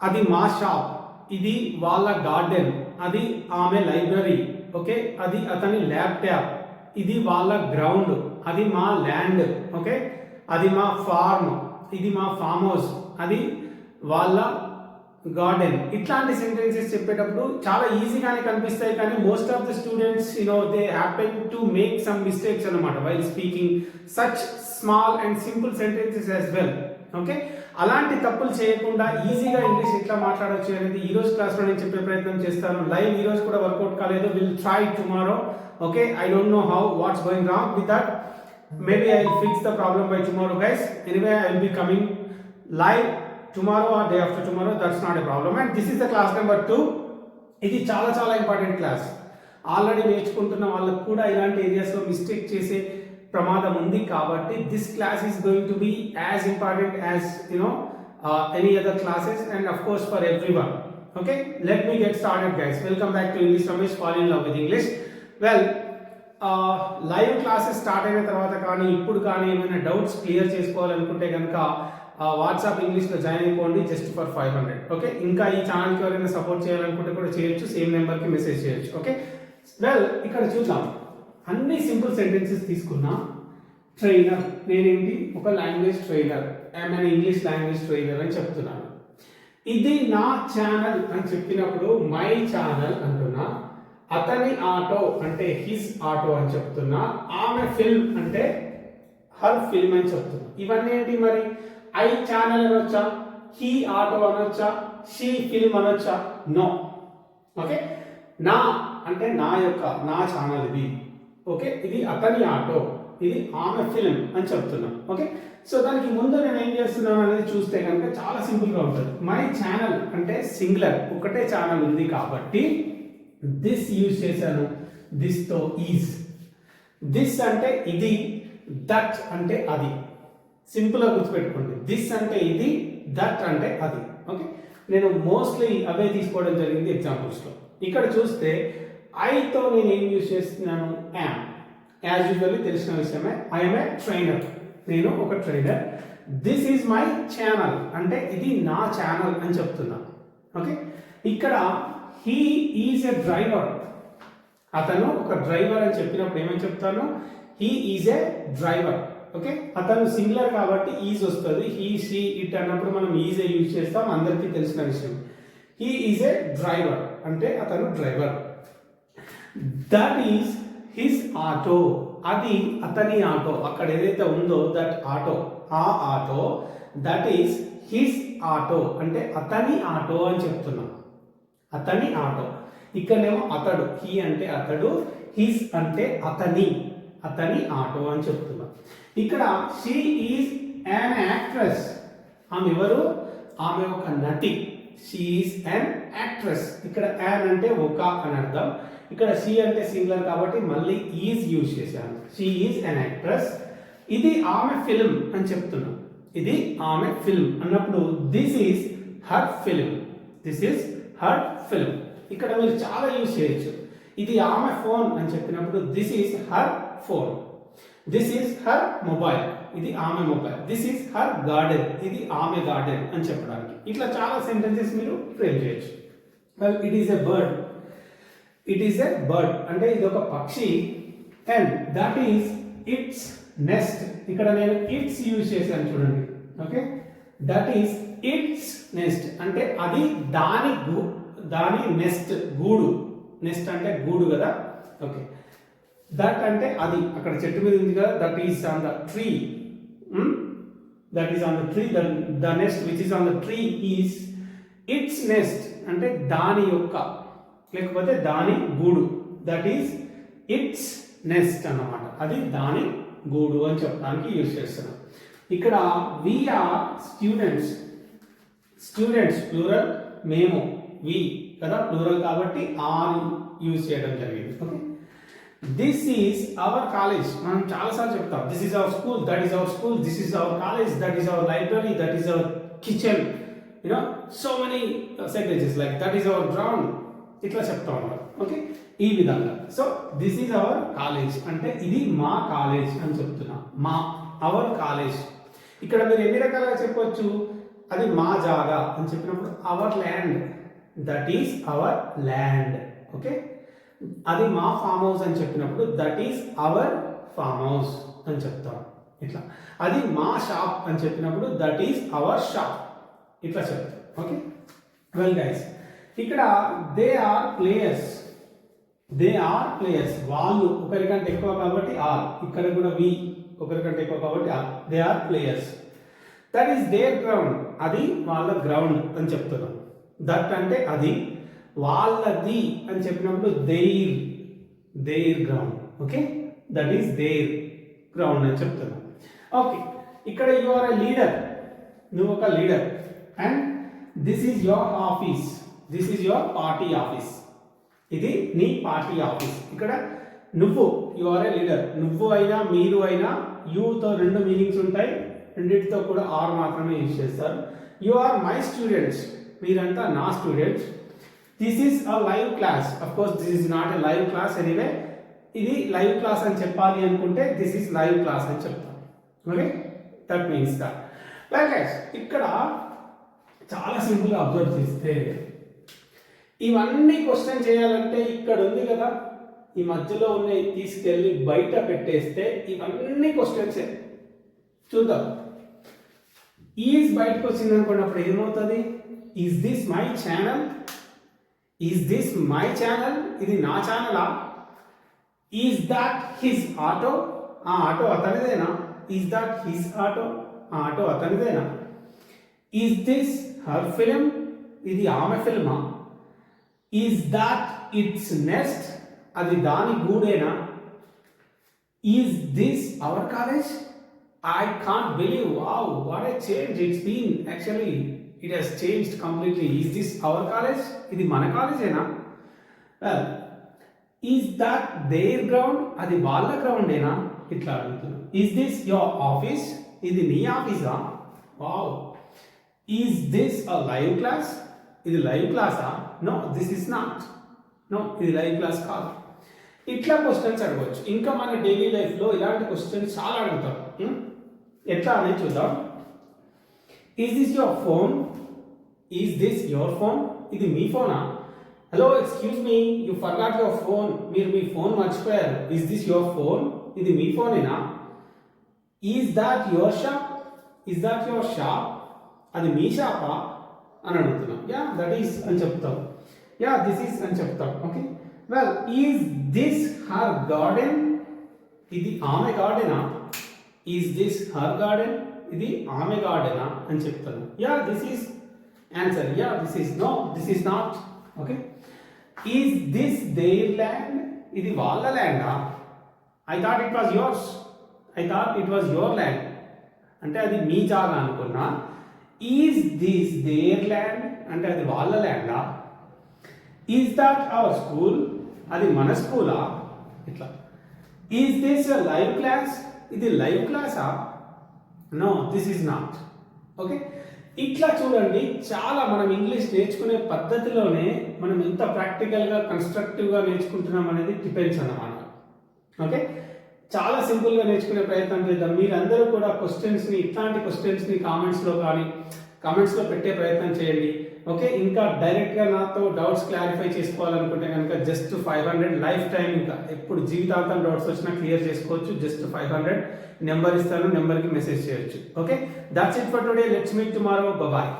అది మా షాప్ ఇది వాళ్ళ గార్డెన్ అది ఆమె లైబ్రరీ ఓకే? అది అతని ల్యాప్టాప్ ఇది వాళ్ళ గ్రౌండ్ అది మా ల్యాండ్ ఓకే? అది మా ఫార్మ్ ఇది మా ఫామ్ హౌస్ అది వాళ్ళ గార్డెన్ ఇట్లాంటి సెంటెన్సెస్ చెప్పేటప్పుడు చాలా ఈజీగానే కనిపిస్తాయి కానీ most of the students you know they happen to make some mistakes అనమాట while speaking such small and simple sentences as well okay? అలాంటి తప్పులు చేయకుండా ఈజీగా ఇంగ్లీష్ ఎట్లా మాట్లాడవచ్చు అనేది ఈ రోజు క్లాస్లో నేను చెప్పే ప్రయత్నం చేస్తాను. లైవ్ ఈ రోజు కూడా వర్కౌట్ కాలేదు. Will try tomorrow okay I don't know how what's going wrong with that maybe I fix the problem bye tomorrow guys guys. I will be coming live tomorrow or day after tomorrow that's not a problem and this is the class number two ఇది చాలా చాలా important class already నేర్చుకుంటున్న వాళ్ళకు కూడా ఇలాంటి ఏరియాస్లో mistake చేసే ప్రమాదం ఉంది కాబట్టి this class is going to be as important as you know any other classes and of course for every one okay let me get started guys welcome back to English Ramesh fall in love with English well live classes start అయిన తర్వాత కానీ ఇప్పుడు కానీ ఏమైనా doubts clear చేసుకోవాలనుకుంటే కనుక WhatsApp ఇంగ్లీష్లో join అయిపోండి just for five hundred okay ఇంకా ఈ ఛానల్కి ఎవరైనా సపోర్ట్ చేయాలనుకుంటే కూడా చేయొచ్చు. సేమ్ నెంబర్కి మెసేజ్ చేయొచ్చు. ఓకే వెల్ ఇక్కడ చూద్దాం. అన్ని సింపుల్ సెంటెన్సెస్ తీసుకున్నా ట్రైనర్ నేనేంటి? ఒక language trainer. I'm an English language trainer అని చెప్తున్నాను. ఇది నా ఛానల్ అని చెప్పినప్పుడు మై ఛానల్ అంటున్నా. అతని ఆటో అంటే హిస్ ఆటో అని చెప్తున్నా. ఆమె ఫిల్మ్ అంటే హర్ ఫిల్మ్ అని చెప్తున్నా. ఇవన్నీ ఏంటి మరి? ఐ ఛానల్ అనొచ్చా? హీ ఆటో అనొచ్చా? షీ ఫిల్మ్ అనొచ్చా? నో. ఓకే? నా అంటే నా యొక్క నా ఛానల్ ఇది. ఓకే? ఇది అతని ఆటో. ఇది ఆమె ఫిలిం అని చెప్తున్నాం. ఓకే? సో దానికి ముందు నేను ఏం చేస్తున్నాను అనేది చూస్తే కనుక చాలా సింపుల్గా ఉంటుంది. మై ఛానల్ అంటే సింగులర్. ఒకటే ఛానల్ ఉంది కాబట్టి దిస్ యూజ్ చేశాను. దిస్తో ఈజ్ దిస్ అంటే ఇది. దట్ అంటే అది. సింపుల్గా గుర్తుపెట్టుకోండి. దిస్ అంటే ఇది. దట్ అంటే అది. ఓకే? నేను మోస్ట్లీ అవే తీసుకోవడం జరిగింది ఎగ్జాంపుల్స్లో ఇక్కడ చూస్తే ఐతో నేను ఏం యూజ్ చేస్తున్నాను? యామ్ యాజ్ యూజువల్లీ తెలిసిన విషయమే. ఐఎమ్ ఏ ట్రైనర్ నేను ఒక trainer this is my channel అంటే ఇది నా ఛానల్ అని చెప్తున్నా. ఓకే ఇక్కడ హీ ఈజ్ ఎ డ్రైవర్ అతను ఒక డ్రైవర్ అని చెప్పినప్పుడు ఏమని చెప్తాను? He is a driver okay అతను సింగులర్ కాబట్టి ఈజ్ వస్తుంది. హీ షీ ఇట్ అన్నప్పుడు మనం ఈజ్ యూజ్ చేస్తాం? అందరికీ తెలిసిన విషయం. హీ ఈజ్ ఎ డ్రైవర్ అంటే అతను driver that is his auto అది అతని ఆటో. అక్కడ ఏదైతే ఉందో దట్ ఆటో ఆ auto that is his auto అంటే అతని ఆటో అని చెప్తున్నాం. అతని ఆటో. ఇక్కడనేమో అతడు. హీ అంటే అతడు హిస్ అంటే అతని. అతని ఆటో అని చెప్తున్నాం. ఇక్కడ షీ ఈజ్ యాన్ యాక్ట్రెస్ ఆమె ఎవరు? ఆమె ఒక నటి. షీ ఈజ్ యాన్ యాక్ట్రెస్ ఇక్కడ యాన్ అంటే ఒక అని అర్థం. ఇక్కడ షీ అంటే సింగులర్ కాబట్టి మళ్ళీ ఈజ్ యూజ్ చేశాను. షీ ఈజ్ అన్ యాక్ట్రెస్ ఇది ఆమె ఫిల్మ్ అని చెప్తున్నా. ఇది ఆమె ఫిల్మ్ అన్నప్పుడు this is her film this is her film ఇక్కడ మీరు చాలా యూజ్ చేయొచ్చు. ఇది ఆమె ఫోన్ అని చెప్పినప్పుడు this is her phone this is her mobile ఇది ఆమె mobile this is her garden ఇది ఆమె గార్డెన్ అని చెప్పడానికి. ఇట్లా చాలా సెంటెన్సెస్ మీరు ఫ్రేమ్ చేయొచ్చు. Well it is a bird it is a bird అంటే ఇది ఒక పక్షి. And that is its nest ఇక్కడ నేను ఇట్స్ యూజ్ చేశాను చూడండి. Okay that is its nest అంటే అది దాని గూ దాని నెస్ట్ గూడు. నెస్ట్ అంటే గూడు కదా? ఓకే దట్ అంటే అది. అక్కడ చెట్టు మీద ఉంది కదా? That is on the tree that is on the tree the nest which is on the tree is its nest అంటే దాని యొక్క లేకపోతే దాని గూడు. దట్ ఈస్ ఇట్స్ నెస్ట్ అన్నమాట. అది దాని గూడు అని చెప్పడానికి యూజ్ చేస్తున్నాం. ఇక్కడ వీఆర్ స్టూడెంట్స్ స్టూడెంట్స్ ప్లూరల్ మేము. వి కదా? ప్లూరల్ కాబట్టి ఆర్ యూజ్ చేయడం జరిగింది. Okay this is our college మనం చాలాసార్లు చెప్తాం. This is our school that is our school this is our college that is our library that is our kitchen you know so many sentences like that is our ground ఇట్లా చెప్తా ఉన్నారు okay? ఈ విధంగా. So this is our college అంటే ఇది మా college అని చెప్తున్నా. మా అవర్ కాలేజ్ ఇక్కడ మీరు ఎన్ని రకాలుగా చెప్పొచ్చు? అది మా జాగా అని చెప్పినప్పుడు our land that is our land okay? అది మా ఫామ్ హౌస్ అని చెప్పినప్పుడు that is our farm house అని చెప్తాం. ఇట్లా. అది మా షాప్ అని చెప్పినప్పుడు దట్ ఈస్ అవర్ షాప్ ఇట్లా చెప్తాం. ఓకే? వెల్ గైస్ ఇక్కడ they are players they are players వాళ్ళు ఒకరికంటే ఎక్కువ కాబట్టి ఆర్ ఇక్కడ కూడా వి ఒకరికంటే ఎక్కువ కాబట్టి are they are players that is their ground అది వాళ్ళ గ్రౌండ్ అని చెప్తున్నాం. దట్ అంటే అది వాళ్ళది అని చెప్పినప్పుడు their their ground okay that is their ground అని చెప్తున్నాం. ఓకే ఇక్కడ యు ఆర్ ఎ లీడర్ నువ్వు ఒక leader and this is your office this is your party office ఇది నీ పార్టీ ఆఫీస్ ఇక్కడ నువ్వు యు ఆర్ ఏ లీడర్ నువ్వు అయినా మీరు అయినా యూతో రెండు మీనింగ్స్ ఉంటాయి. రెండింటితో కూడా ఆర్ మాత్రమే యూజ్ చేస్తారు. యు ఆర్ మై స్టూడెంట్స్ మీరంతా నా students this is a live class of course this is not a live class anyway ఇది లైవ్ క్లాస్ అని చెప్పాలి అనుకుంటే దిస్ ఈస్ లైవ్ క్లాస్ అని చెప్తాం. Okay that means that like ఇక్కడ చాలా సింపుల్గా అబ్జర్వ్ చేస్తే ఇవన్నీ క్వశ్చన్ చేయాలంటే ఇక్కడ ఉంది కదా. ఈ మధ్యలో ఉన్న తీసుకెళ్ళి బయట పెట్టేస్తే ఇవన్నీ క్వశ్చన్సే చూద్దాం. E ఈజ్ బయటకు వచ్చింది అనుకున్నప్పుడు ఏమవుతుంది? Is this my channel is this my channel ఇది నా ఛానలా ఈజ్ దట్ హిస్ ఆటో ఆ ఆటో అతనిదేనా? ఈజ్ దట్ హిస్ ఆటో ఆ ఆటో అతనిదేనా? ఈజ్ దిస్ హర్ ఫిలిం ఇది ఆమె ఫిల్మా ఈజ్ దాట్ ఇట్స్ నెస్ట్ అది దాని గూడేనా? Is this our college I can't believe wow what a change it's been actually it has changed completely is this our college ఇది మన కాలేజేనా is that there ground అది వాళ్ళ గ్రౌండేనా ఇట్లా అడుగుతున్నాను ఈజ్ దిస్ యువర్ ఆఫీస్ ఇది నీ ఆఫీసా wow is this a live class ఇది లైవ్ క్లాసా no this is not no ఇది లైవ్ క్లాస్ కాదు. ఇట్లా క్వశ్చన్స్ అడగవచ్చు ఇంకా మన డైలీ లైఫ్లో ఇలాంటి క్వశ్చన్స్ చాలా అడుగుతాం. Hmm? ఎట్లా అనేది చూద్దాం. Is this your phone is this your phone ఇది మీ ఫోనా hello excuse me you forgot your phone మీరు మీ ఫోన్ మర్చిపోయారు. ఈజ్ దిస్ యువర్ ఫోన్ ఇది మీ ఫోనేనా is that your shop is that your shop అది మీ షాపా అని అడుగుతున్నాం. యా దట్ ఈస్ అని చెప్తాం. యా దిస్ ఈస్ అని చెప్తాం. Okay well is this her garden ఇది ఆమె గార్డెనా ఈజ్ దిస్ హర్ గార్డెన్ ఇది ఆమె గార్డెనా అని చెప్తాను yeah this is answer yeah this is no this is not okay is this their land ఇది వాళ్ళ ల్యాండా I thought it was yours I thought it was your land అంటే అది మీ జాగా అనుకున్నా. ఈజ్ దిస్ దేర్ ల్యాండ్ అంటే అది వాళ్ళ ల్యాండా ఈజ్ దాట్ అవర్ స్కూల్ అది మన స్కూలా? ఇట్లా. ఈజ్ దిస్ లైవ్ క్లాస్ ఇది లైవ్ క్లాసా no this is not okay ఇట్లా చూడండి చాలా మనం ఇంగ్లీష్ నేర్చుకునే పద్ధతిలోనే మనం ఎంత ప్రాక్టికల్గా కన్స్ట్రక్టివ్గా నేర్చుకుంటున్నాం అనేది డిపెండ్స్ అన్నమాట. ఓకే చాలా సింపుల్గా నేర్చుకునే ప్రయత్నం చేద్దాం. మీరందరూ కూడా క్వశ్చన్స్ని ఇట్లాంటి క్వశ్చన్స్ని కామెంట్స్లో కానీ కామెంట్స్లో పెట్టే ప్రయత్నం చేయండి. ఓకే ఇంకా డైరెక్ట్గా నాతో డౌట్స్ క్లారిఫై చేసుకోవాలనుకుంటే కనుక just five hundred life time ఇంకా ఎప్పుడు జీవితాంతం డౌట్స్ వచ్చినా క్లియర్ చేసుకోవచ్చు. Just five hundred. నెంబర్ ఇస్తాను నెంబర్కి మెసేజ్ చేయొచ్చు. Okay that's it for today let's meet tomorrow bye